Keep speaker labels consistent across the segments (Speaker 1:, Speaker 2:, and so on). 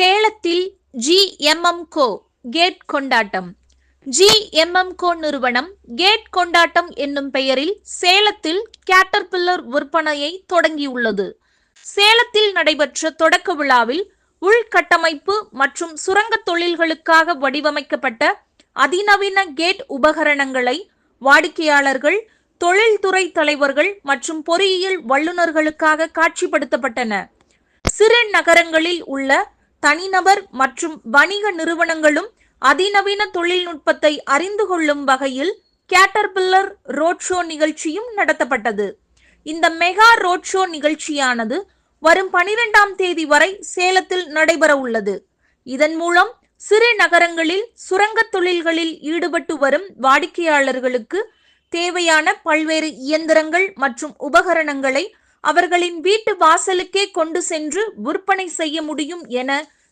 Speaker 1: சேலத்தில் ஜிஎம்எம் கோ கேட் கொண்டாட்டம். ஜிஎம்எம் கோ நிறுவனம் கேட் கொண்டாட்டம் என்னும் பெயரில் சேலத்தில் கேட்டர்பில்லர் விற்பனையை தொடங்கியுள்ளது. சேலத்தில் நடைபெற்ற தொடக்க விழாவில் உள்கட்டமைப்பு மற்றும் சுரங்க தொழில்களுக்காக வடிவமைக்கப்பட்ட அதிநவீன கேட் உபகரணங்களை வாடிக்கையாளர்கள் தொழில்துறை தலைவர்கள் மற்றும் பொறியியல் வல்லுநர்களுக்காக காட்சிப்படுத்தப்பட்டன. சிறு நகரங்களில் உள்ள தனிநபர் மற்றும் வணிக நிறுவனங்களும் அதிநவீன தொழில்நுட்பத்தை அறிந்து கொள்ளும் வகையில் கேட்டர்பில்லர் ரோட் ஷோ நிகழ்ச்சியும் நடத்தப்பட்டது. இந்த மெகா ரோட் ஷோ நிகழ்ச்சியானது வரும் பனிரெண்டாம் தேதி வரை சேலத்தில் நடைபெற உள்ளது. இதன் மூலம் சிறு நகரங்களில் சுரங்க தொழில்களில் ஈடுபட்டு வரும் வாடிக்கையாளர்களுக்கு தேவையான பல்வேறு இயந்திரங்கள் மற்றும் உபகரணங்களை அவர்களின் வீட்டு வாசலுக்கே கொண்டு சென்று விற்பனை செய்ய முடியும் என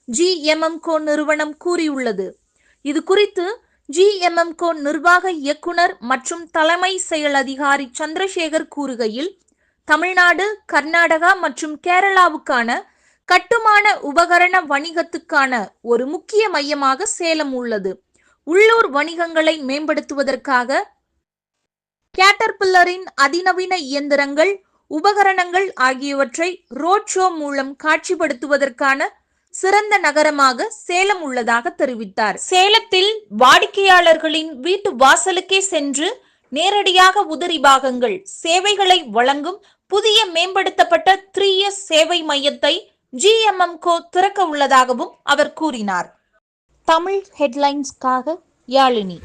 Speaker 1: ஜிஎம்எம்கோ நிறுவனம் கூறியுள்ளது. இது குறித்து ஜிஎம்எம்கோ நிர்வாக இயக்குனர் மற்றும் தலைமை செயல் அதிகாரி சந்திரசேகர் கூறுகையில் தமிழ்நாடு கர்நாடகா மற்றும் கேரளாவுக்கான கட்டுமான உபகரண வணிகத்துக்கான ஒரு முக்கிய மையமாக சேலம் உள்ளது. உள்ளூர் வணிகங்களை மேம்படுத்துவதற்காக கேட்டர்பில்லரின் அதிநவீன இயந்திரங்கள் உபகரணங்கள் ஆகியவற்றை ரோட் ஷோ மூலம் காட்சிப்படுத்துவதற்கான சிறந்த நகரமாக சேலம் உள்ளதாக தெரிவித்தார். சேலத்தில் வாடிக்கையாளர்களின் வீட்டு வாசலுக்கே சென்று நேரடியாக உதிரி பாகங்கள் சேவைகளை வழங்கும் புதிய மேம்படுத்தப்பட்ட த்ரீ எஸ் சேவை மையத்தை ஜிஎம்எம் கோ திறக்க உள்ளதாகவும் அவர் கூறினார். தமிழ் ஹெட்லைன்ஸ்க்காக யாழினி